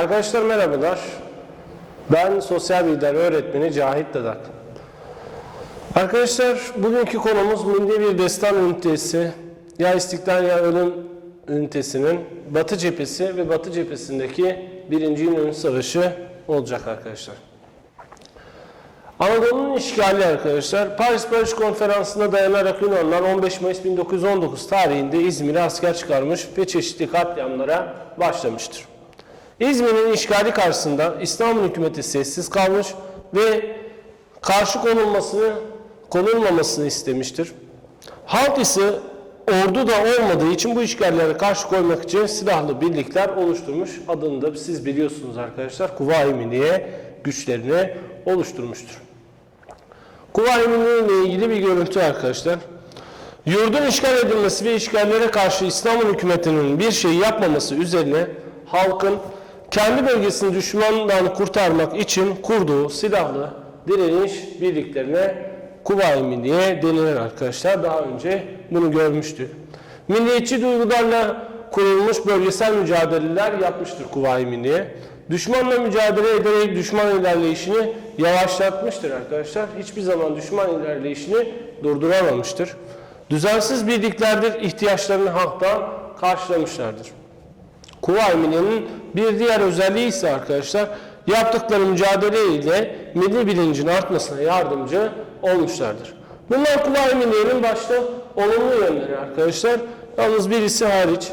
Arkadaşlar merhabalar. Ben sosyal bilgiler öğretmeni Cahit Dadak. Arkadaşlar bugünkü konumuz Milli Bir Destan Ünitesi ya İstiklal ya Ölüm Ünitesi'nin Batı cephesi ve Batı cephesindeki Birinci İnönü Savaşı olacak arkadaşlar. Anadolu'nun işgali arkadaşlar Paris Barış Konferansı'na dayanarak Yunanlar 15 Mayıs 1919 tarihinde İzmir'e asker çıkarmış ve çeşitli katliamlara başlamıştır. İzmir'in işgali karşısında İstanbul hükümeti sessiz kalmış ve karşı konulmasını konulmamasını istemiştir. Halk ise ordu da olmadığı için bu işgallere karşı koymak için silahlı birlikler oluşturmuş. Adını da siz biliyorsunuz arkadaşlar. Kuvayi Milliye güçlerini oluşturmuştur. Kuvayi Milliye ile ilgili bir görüntü arkadaşlar. Yurdun işgal edilmesi ve işgallere karşı İstanbul hükümetinin bir şey yapmaması üzerine halkın kendi bölgesini düşmandan kurtarmak için kurduğu silahlı direniş birliklerine Kuvayi Milliye denilir arkadaşlar. Daha önce bunu görmüştük. Milliyetçi duygularla kurulmuş bölgesel mücadeleler yapmıştır Kuvayi Milliye. Düşmanla mücadele ederek düşman ilerleyişini yavaşlatmıştır arkadaşlar. Hiçbir zaman düşman ilerleyişini durduramamıştır. Düzensiz birliklerdir ihtiyaçlarını halktan karşılamışlardır. Kuvayi Milliye'nin bir diğer özelliği ise arkadaşlar yaptıkları mücadele ile milli bilincin artmasına yardımcı olmuşlardır. Bunlar Kuvayi Milliye'nin başta olumlu yönleri arkadaşlar. Yalnız birisi hariç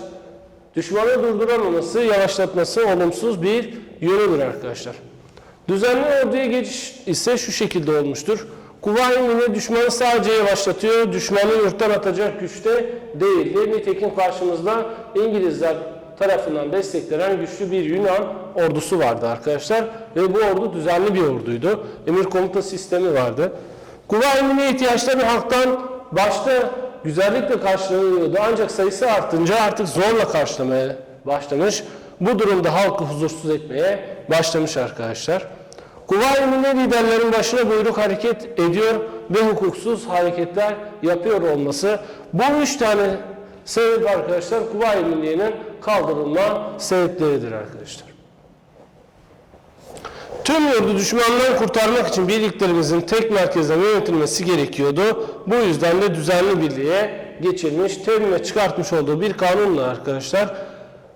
düşmanı durduramaması, yavaşlatması olumsuz bir yönüdür arkadaşlar. Düzenli orduya geçiş ise şu şekilde olmuştur. Kuvayi düşmanı sadece yavaşlatıyor, düşmanı yurttan atacak güçte değildi. Nitekim karşımızda İngilizler tarafından desteklenen güçlü bir Yunan ordusu vardı arkadaşlar. Ve bu ordu düzenli bir orduydu. Emir komuta sistemi vardı. Kuvayi Milliye ihtiyaçları halktan başta güzellikle karşılanıyordu. Ancak sayısı artınca artık zorla karşılamaya başlamış. Bu durumda halkı huzursuz etmeye başlamış arkadaşlar. Kuvayi Milliye liderlerin başına buyruk hareket ediyor ve hukuksuz hareketler yapıyor olması bu üç tane sebep arkadaşlar Kuvayi Milliye'nin kaldırılma sebepleridir arkadaşlar. Tüm yurdu düşmandan kurtarmak için birliklerimizin tek merkezden yönetilmesi gerekiyordu. Bu yüzden de düzenli birliğe geçilmiş, teminle çıkartmış olduğu bir kanunla arkadaşlar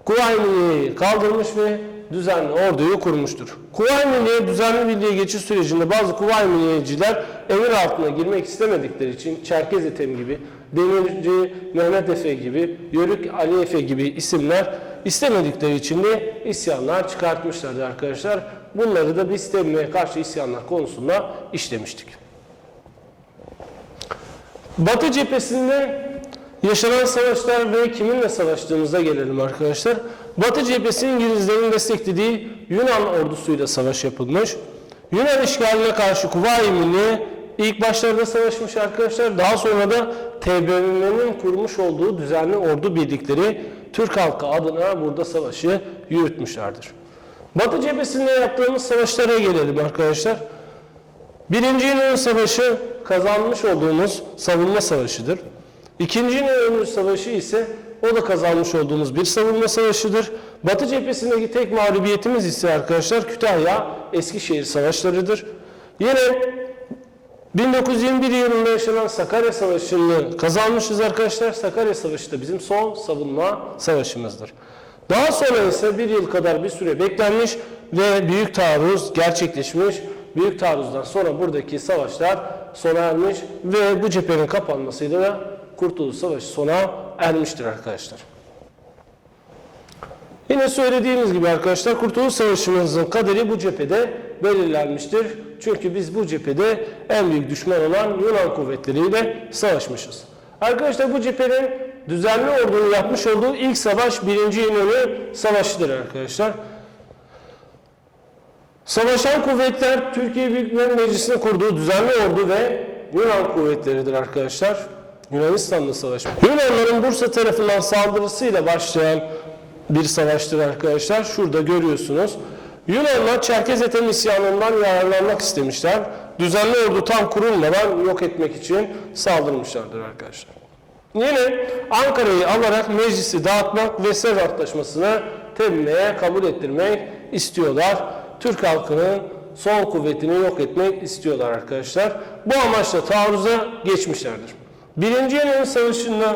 Kuvayi Milliye'yi kaldırmış ve düzenli orduyu kurmuştur. Kuvayi Milliye düzenli birliğe geçiş sürecinde bazı Kuvayi Milliyeciler emir altına girmek istemedikleri için Çerkez Ethem gibi, Demirci Mehmet Efe gibi, Yörük Ali Efe gibi isimler istemedikleri için de isyanlar çıkartmışlardı arkadaşlar. Bunları da biz temine karşı isyanlar konusunda işlemiştik. Batı cephesinde yaşanan savaşlar ve kiminle savaştığımıza gelelim arkadaşlar. Batı cephesi İngilizlerin desteklediği Yunan ordusuyla savaş yapılmış. Yunan işgaline karşı Kuvayi Milliye ilk başlarda savaşmış arkadaşlar. Daha sonra da TBMM'nin kurmuş olduğu düzenli ordu birlikleri Türk halkı adına burada savaşı yürütmüşlerdir. Batı cephesinde yaptığımız savaşlara gelelim arkadaşlar. Birinci İnönü Savaşı kazanmış olduğumuz savunma savaşıdır. İkinci İnönü Savaşı ise o da kazanmış olduğumuz bir savunma savaşıdır. Batı cephesindeki tek mağlubiyetimiz ise arkadaşlar Kütahya Eskişehir Savaşlarıdır. Yine 1921 yılında yaşanan Sakarya Savaşı'nı kazanmışız arkadaşlar. Sakarya Savaşı da bizim son savunma savaşımızdır. Daha sonra ise bir yıl kadar bir süre beklenmiş ve büyük taarruz gerçekleşmiş. Büyük taarruzdan sonra buradaki savaşlar sona ermiş ve bu cephenin kapanmasıyla da Kurtuluş Savaşı sona ermiştir arkadaşlar. Yine söylediğimiz gibi arkadaşlar Kurtuluş Savaşı'mızın kaderi bu cephede belirlenmiştir. Çünkü biz bu cephede en büyük düşman olan Yunan kuvvetleriyle savaşmışız. Arkadaşlar bu cephenin düzenli ordunun yapmış olduğu ilk savaş 1. İnönü Savaşı'dır arkadaşlar. Savaşan kuvvetler Türkiye Büyük Millet Meclisi'nin kurduğu düzenli ordu ve Yunan kuvvetleridir arkadaşlar. Yunanistan'la savaşmış. Yunanların Bursa tarafından saldırısıyla başlayan bir savaştır arkadaşlar. Şurada görüyorsunuz. Yunanlar Çerkez Ethem isyanından yararlanmak istemişler. Düzenli ordu tam kurulmadan yok etmek için saldırmışlardır arkadaşlar. Yine Ankara'yı alarak meclisi dağıtmak ve Sevr Antlaşması'na temineye kabul ettirmek istiyorlar. Türk halkının son kuvvetini yok etmek istiyorlar arkadaşlar. Bu amaçla taarruza geçmişlerdir. Birinci İnönü Savaşı'nda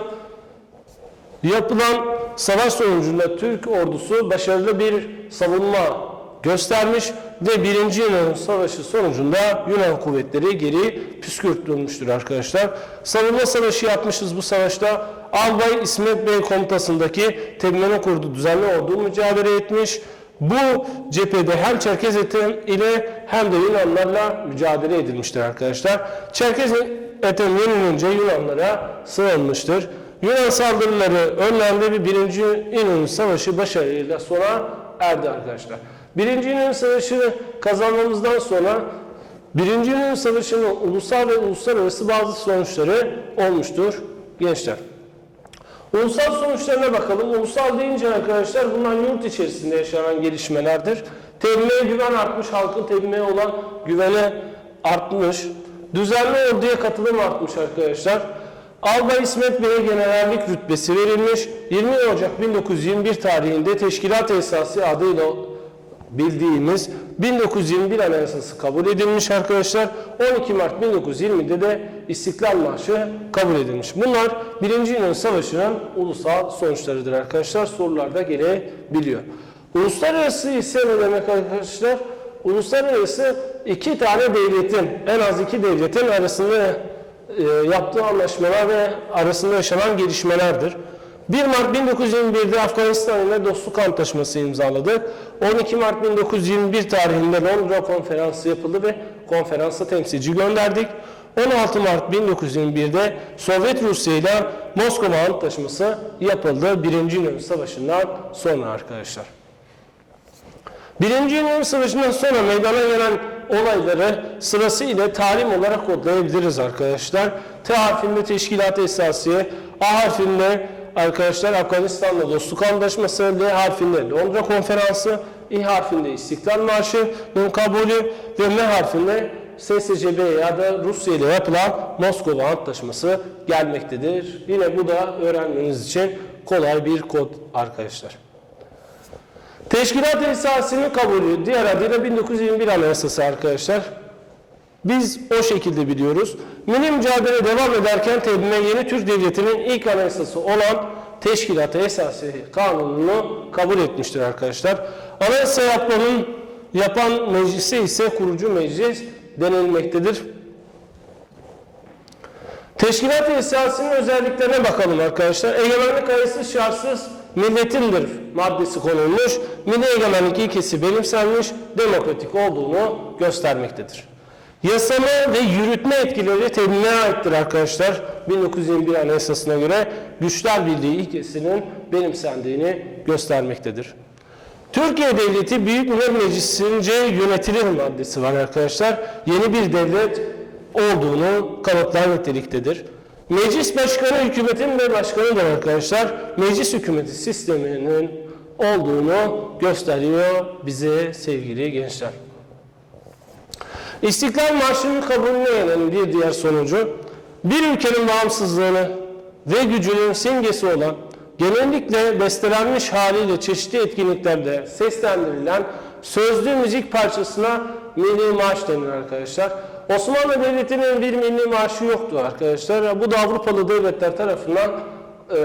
Yapılan savaş sonucunda Türk ordusu başarılı bir savunma göstermiş ve 1. Yunan Savaşı sonucunda Yunan kuvvetleri geri püskürtülmüştür arkadaşlar. Savunma savaşı yapmışız bu savaşta. Albay İsmet Bey komutasındaki Teğmen'in kurduğu düzenli ordu mücadele etmiş. Bu cephede hem Çerkez Ethem ile hem de Yunanlarla mücadele edilmiştir arkadaşlar. Çerkez Ethem yenilince Yunanlara sığınmıştır. Yunan saldırıları önlendi ve 1. İnönü Savaşı başarıyla sona erdi arkadaşlar. 1. İnönü Savaşı kazanmamızdan sonra 1. İnönü Savaşı'nın ulusal ve uluslararası bazı sonuçları olmuştur gençler. Ulusal sonuçlarına bakalım. Ulusal deyince arkadaşlar bunlar yurt içerisinde yaşanan gelişmelerdir. Tebliğe güven artmış, halkın tebliğe olan güvene artmış. Düzenli orduya katılım artmış arkadaşlar. Albay İsmet Bey'e generallik rütbesi verilmiş. 20 Ocak 1921 tarihinde teşkilat esası adıyla bildiğimiz 1921 Anayasası kabul edilmiş arkadaşlar. 12 Mart 1920'de de İstiklal Marşı kabul edilmiş. Bunlar 1. Yunan Savaşı'nın ulusal sonuçlarıdır arkadaşlar. Sorularda gelebiliyor. Uluslararası ise ne demek arkadaşlar? Uluslararası iki tane devletin, en az iki devletin arasında e, yaptığı anlaşmalar ve arasında yaşanan gelişmelerdir. 1 Mart 1921'de Afganistan ile dostluk antlaşması imzaladı. 12 Mart 1921 tarihinde Londra konferansı yapıldı ve konferansa temsilci gönderdik. 16 Mart 1921'de Sovyet Rusya ile Moskova Antlaşması yapıldı. Birinci Yunan Savaşı'ndan sonra arkadaşlar. Birinci Yunan Savaşı'ndan sonra meydana gelen olayları sırasıyla talim olarak kodlayabiliriz arkadaşlar. T harfinde teşkilat esasiye, A harfinde arkadaşlar Afganistan'la dostluk anlaşması, L harfinde Londra konferansı, İ harfinde İstiklal Marşı'nın kabulü ve M harfinde SSCB ya da Rusya ile yapılan Moskova Antlaşması gelmektedir. Yine bu da öğrenmeniz için kolay bir kod arkadaşlar. Teşkilat esasının kabulü, diğer adıyla 1921 Anayasası arkadaşlar. Biz o şekilde biliyoruz. Milli mücadele devam ederken TBMM yeni Türk Devleti'nin ilk anayasası olan Teşkilat Esası Kanunu'nu kabul etmiştir arkadaşlar. Anayasa yapmanın yapan meclise ise kurucu meclis denilmektedir. Teşkilat esasının özelliklerine bakalım arkadaşlar. Egemenlik ayısı şartsız milletindir maddesi konulmuş. Milli egemenlik ilkesi benimsenmiş, demokratik olduğunu göstermektedir. Yasama ve yürütme etkileri tebliğe aittir arkadaşlar. 1921 Anayasası'na göre güçler birliği ilkesinin benimsendiğini göstermektedir. Türkiye Devleti Büyük Millet Meclisi'nce yönetilir maddesi var arkadaşlar. Yeni bir devlet olduğunu kanıtlar niteliktedir. Meclis başkanı hükümetin ve başkanıdır arkadaşlar. Meclis hükümeti sisteminin olduğunu gösteriyor bize sevgili gençler. İstiklal Marşı'nın kabulüne gelen bir diğer sonucu, bir ülkenin bağımsızlığını ve gücünün simgesi olan, genellikle bestelenmiş haliyle çeşitli etkinliklerde seslendirilen sözlü müzik parçasına milli marş denir arkadaşlar. Osmanlı Devleti'nin bir milli marşı yoktu arkadaşlar. Bu da Avrupalı devletler tarafından e,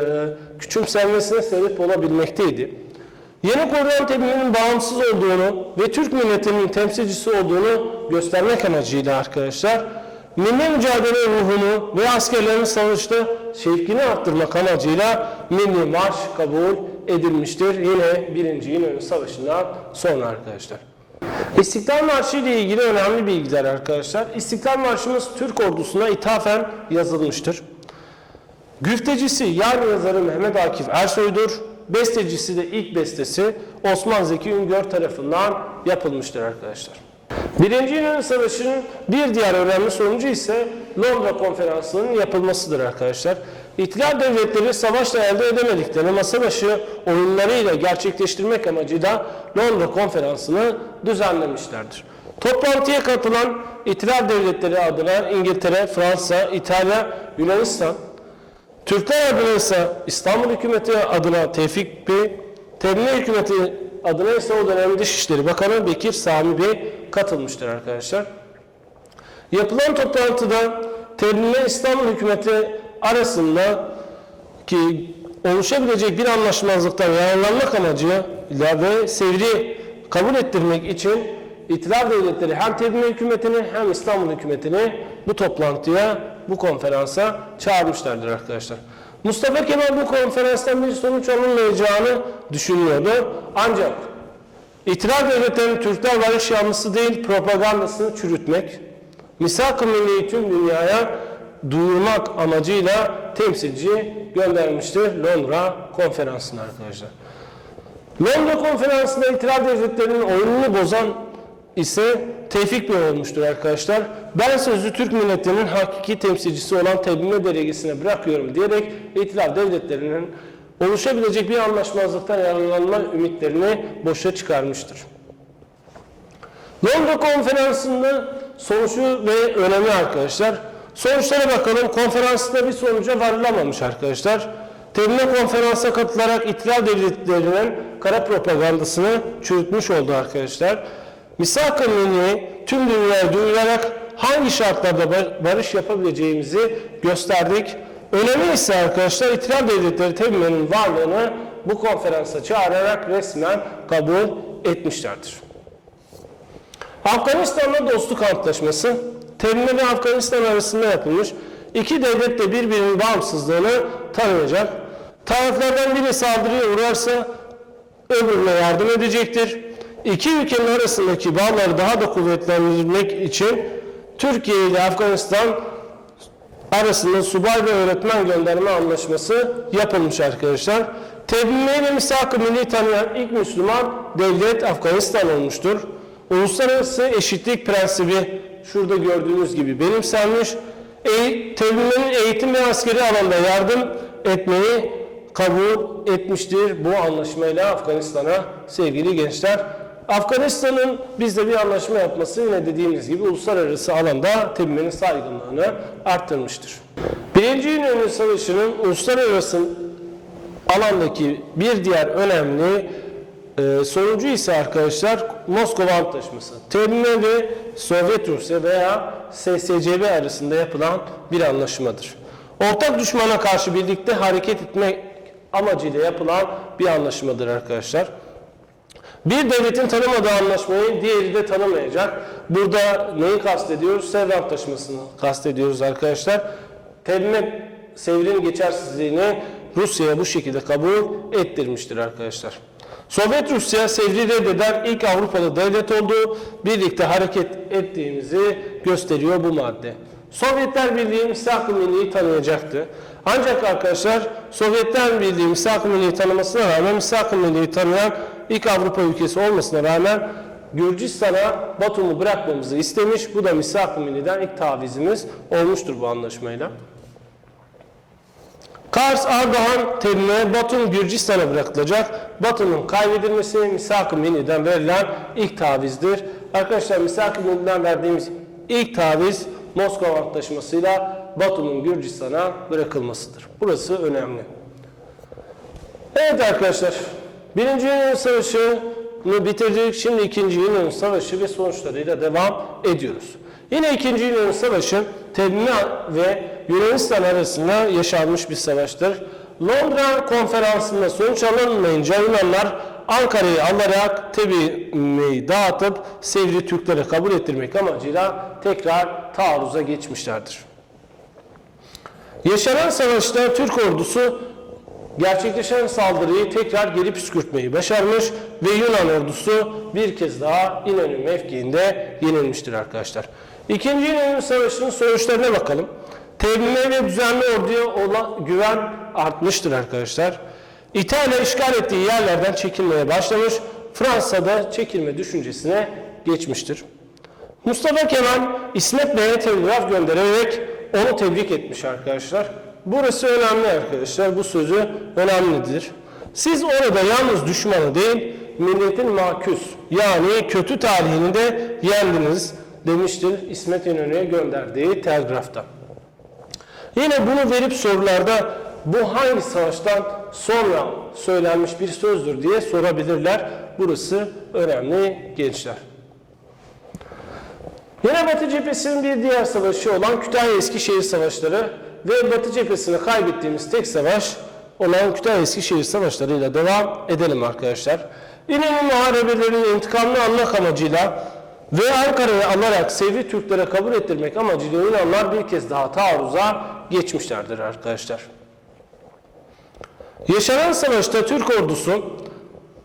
küçümsenmesine sebep olabilmekteydi. Yeni kurulan tebliğinin bağımsız olduğunu ve Türk milletinin temsilcisi olduğunu göstermek amacıyla arkadaşlar, milli mücadele ruhunu ve askerlerin savaşta şevkini arttırmak amacıyla milli marş kabul edilmiştir. Yine 1. İnönü Savaşı'ndan sonra arkadaşlar. İstiklal Marşı ile ilgili önemli bilgiler arkadaşlar. İstiklal Marşımız Türk ordusuna ithafen yazılmıştır. Güftecisi yar yazarı Mehmet Akif Ersoy'dur. Bestecisi de ilk bestesi Osman Zeki Üngör tarafından yapılmıştır arkadaşlar. Birinci Yunan Savaşı'nın bir diğer önemli sonucu ise Londra Konferansı'nın yapılmasıdır arkadaşlar. İtilal devletleri savaşla elde edemediklerini masa başı oyunlarıyla gerçekleştirmek amacıyla Londra Konferansı'nı düzenlemişlerdir. Toplantıya katılan İtilal devletleri adına İngiltere, Fransa, İtalya, Yunanistan, Türkler adına ise İstanbul hükümeti adına Tevfik Bey, Tebliğ hükümeti adına ise o dönem Dışişleri Bakanı Bekir Sami Bey katılmıştır arkadaşlar. Yapılan toplantıda Terimle İstanbul Hükümeti arasında ki oluşabilecek bir anlaşmazlıktan yararlanmak amacıyla ve sevri kabul ettirmek için İtilaf Devletleri hem Terimle Hükümeti'ni hem İstanbul Hükümeti'ni bu toplantıya, bu konferansa çağırmışlardır arkadaşlar. Mustafa Kemal bu konferanstan bir sonuç alınmayacağını düşünüyordu. Ancak İtilaf Devletleri'nin Türkler barış yanlısı değil propagandasını çürütmek, misak-ı milliyi tüm dünyaya duyurmak amacıyla temsilci göndermiştir Londra konferansına arkadaşlar. Londra konferansında İtilaf Devletleri'nin oyununu bozan ise Tevfik Bey olmuştur arkadaşlar. Ben sözü Türk milletinin hakiki temsilcisi olan Tebime Delegesine bırakıyorum diyerek İtilaf Devletleri'nin oluşabilecek bir anlaşmazlıktan yararlanma ümitlerini boşa çıkarmıştır. Londra konferansında sonucu ve önemi arkadaşlar. Sonuçlara bakalım. Konferansta bir sonuca varılamamış arkadaşlar. Terimle konferansa katılarak İtilaf Devletleri'nin kara propagandasını çürütmüş oldu arkadaşlar. Misak-ı tüm dünyaya duyurarak hangi şartlarda barış yapabileceğimizi gösterdik. Önemi ise arkadaşlar İtilaf Devletleri Terimlerin varlığını bu konferansa çağırarak resmen kabul etmişlerdir. Afganistan'la dostluk antlaşması Terimle ve Afganistan arasında yapılmış. İki devlet de birbirinin bağımsızlığını tanıyacak. Taraflardan biri saldırıya uğrarsa öbürüne yardım edecektir. İki ülkenin arasındaki bağları daha da kuvvetlendirmek için Türkiye ile Afganistan arasında subay ve öğretmen gönderme anlaşması yapılmış arkadaşlar. Tebnime ve misak-ı milli tanıyan ilk Müslüman devlet Afganistan olmuştur. Uluslararası eşitlik prensibi şurada gördüğünüz gibi benimsenmiş. Tebnime'nin eğitim ve askeri alanda yardım etmeyi kabul etmiştir bu anlaşmayla Afganistan'a sevgili gençler. Afganistan'ın bizde bir anlaşma yapması yine dediğimiz gibi uluslararası alanda Tebnime'nin saygınlığını arttırmıştır. Birinci İnönü Savaşı'nın uluslararası alandaki bir diğer önemli e, sonucu ise arkadaşlar Moskova Antlaşması. Terimle ve Sovyet Rusya veya SSCB arasında yapılan bir anlaşmadır. Ortak düşmana karşı birlikte hareket etmek amacıyla yapılan bir anlaşmadır arkadaşlar. Bir devletin tanımadığı anlaşmayı diğeri de tanımayacak. Burada neyi kastediyoruz? Sevr Antlaşması'nı kastediyoruz arkadaşlar. Terimle Sevr'in geçersizliğini Rusya'ya bu şekilde kabul ettirmiştir arkadaşlar. Sovyet Rusya Sevr'i reddeden ilk Avrupalı devlet olduğu birlikte hareket ettiğimizi gösteriyor bu madde. Sovyetler Birliği misak-ı milliyi tanıyacaktı. Ancak arkadaşlar Sovyetler Birliği misak-ı milliyi tanımasına rağmen misak-ı milliyi tanıyan ilk Avrupa ülkesi olmasına rağmen Gürcistan'a Batum'u bırakmamızı istemiş. Bu da misak-ı ilk tavizimiz olmuştur bu anlaşmayla. Kars, Ardahan, Teline, Batum, Gürcistan'a bırakılacak. Batum'un kaybedilmesi Misak-ı verilen ilk tavizdir. Arkadaşlar Misak-ı verdiğimiz ilk taviz Moskova Antlaşması'yla Batum'un Gürcistan'a bırakılmasıdır. Burası önemli. Evet arkadaşlar, Birinci Yunan Savaşı'nı bitirdik. Şimdi ikinci Yunan Savaşı ve sonuçlarıyla devam ediyoruz. Yine ikinci Yunan Savaşı Teline ve Yunanistan arasında yaşanmış bir savaştır. Londra konferansında sonuç alınmayınca Yunanlar Ankara'yı alarak Tebime'yi dağıtıp Sevri Türklere kabul ettirmek amacıyla tekrar taarruza geçmişlerdir. Yaşanan savaşta Türk ordusu gerçekleşen saldırıyı tekrar geri püskürtmeyi başarmış ve Yunan ordusu bir kez daha İnönü mevkiinde yenilmiştir arkadaşlar. İkinci İnönü Savaşı'nın sonuçlarına bakalım. Teğmenine ve düzenli orduya olan güven artmıştır arkadaşlar. İtalya işgal ettiği yerlerden çekilmeye başlamış. Fransa'da çekilme düşüncesine geçmiştir. Mustafa Kemal İsmet Bey'e telgraf göndererek onu tebrik etmiş arkadaşlar. Burası önemli arkadaşlar. Bu sözü önemlidir. Siz orada yalnız düşmanı değil, milletin maküs yani kötü talihini de yendiniz demiştir İsmet İnönü'ye gönderdiği telgrafta. Yine bunu verip sorularda bu hangi savaştan sonra söylenmiş bir sözdür diye sorabilirler. Burası önemli gençler. Yine Batı cephesinin bir diğer savaşı olan Kütahya Eskişehir Savaşları ve Batı cephesini kaybettiğimiz tek savaş olan Kütahya Eskişehir Savaşları ile devam edelim arkadaşlar. İnönü muharebelerinin intikamını almak amacıyla ve Ankara'yı alarak Sevri Türklere kabul ettirmek amacıyla Yunanlar bir kez daha taarruza geçmişlerdir arkadaşlar. Yaşanan savaşta Türk ordusu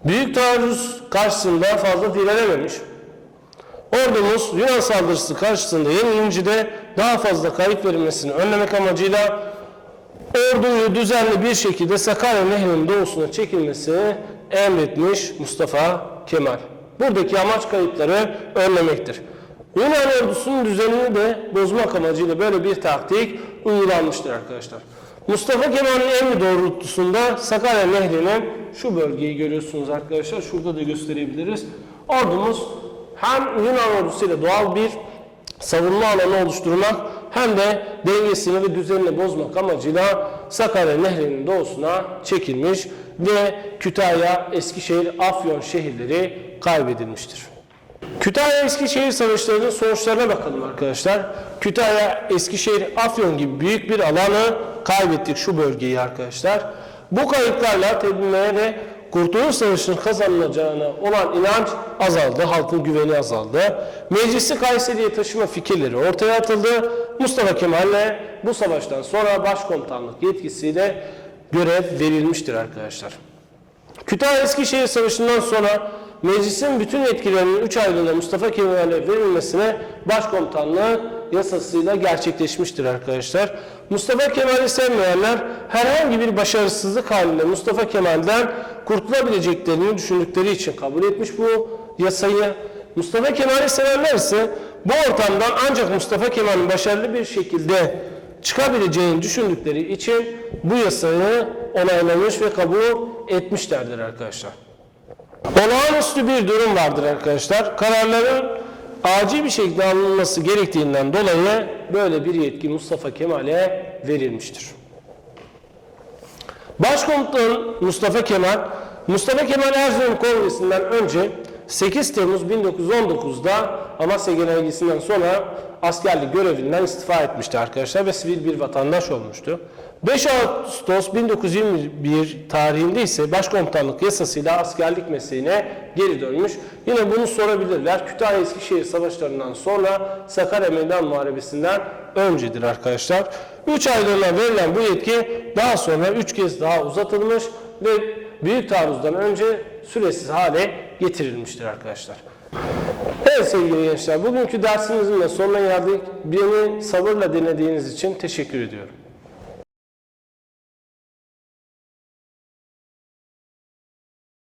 büyük taarruz karşısında fazla direnememiş. Ordumuz Yunan saldırısı karşısında yenilince de daha fazla kayıp verilmesini önlemek amacıyla orduyu düzenli bir şekilde Sakarya Nehri'nin doğusuna çekilmesini emretmiş Mustafa Kemal. Buradaki amaç kayıpları önlemektir. Yunan ordusunun düzenini de bozmak amacıyla böyle bir taktik uygulanmıştır arkadaşlar. Mustafa Kemal'in emri doğrultusunda Sakarya Nehri'nin şu bölgeyi görüyorsunuz arkadaşlar. Şurada da gösterebiliriz. Ordumuz hem Yunan ordusuyla doğal bir savunma alanı oluşturmak hem de dengesini ve düzenini bozmak amacıyla Sakarya Nehri'nin doğusuna çekilmiş ve Kütahya, Eskişehir, Afyon şehirleri kaybedilmiştir. Kütahya Eskişehir savaşlarının sonuçlarına bakalım arkadaşlar. Kütahya, Eskişehir, Afyon gibi büyük bir alanı kaybettik şu bölgeyi arkadaşlar. Bu kayıplarla tedbirlere Kurtuluş Savaşı'nın kazanılacağına olan inanç azaldı, halkın güveni azaldı. Meclisi Kayseri'ye taşıma fikirleri ortaya atıldı. Mustafa Kemal'le bu savaştan sonra başkomutanlık yetkisiyle görev verilmiştir arkadaşlar. Kütahya Eskişehir Savaşı'ndan sonra meclisin bütün etkilerinin 3 aylığına Mustafa Kemal'e verilmesine başkomutanlığı yasasıyla gerçekleşmiştir arkadaşlar. Mustafa Kemal'i sevmeyenler herhangi bir başarısızlık halinde Mustafa Kemal'den kurtulabileceklerini düşündükleri için kabul etmiş bu yasayı. Mustafa Kemal'i sevenler ise bu ortamdan ancak Mustafa Kemal'in başarılı bir şekilde çıkabileceğini düşündükleri için bu yasayı onaylamış ve kabul etmişlerdir arkadaşlar. Olağanüstü bir durum vardır arkadaşlar. Kararların acil bir şekilde alınması gerektiğinden dolayı böyle bir yetki Mustafa Kemal'e verilmiştir. Başkomutan Mustafa Kemal, Mustafa Kemal Erzurum Kongresi'nden önce 8 Temmuz 1919'da Amasya Genelgesi'nden sonra askerlik görevinden istifa etmişti arkadaşlar ve sivil bir vatandaş olmuştu. 5 Ağustos 1921 tarihinde ise başkomutanlık yasasıyla askerlik mesleğine geri dönmüş. Yine bunu sorabilirler. Kütahya Eskişehir savaşlarından sonra Sakarya Meydan Muharebesi'nden öncedir arkadaşlar. 3 aylığına verilen bu yetki daha sonra 3 kez daha uzatılmış ve büyük taarruzdan önce süresiz hale getirilmiştir arkadaşlar. Evet sevgili gençler, bugünkü dersimizin de sonuna geldik. Beni sabırla dinlediğiniz için teşekkür ediyorum.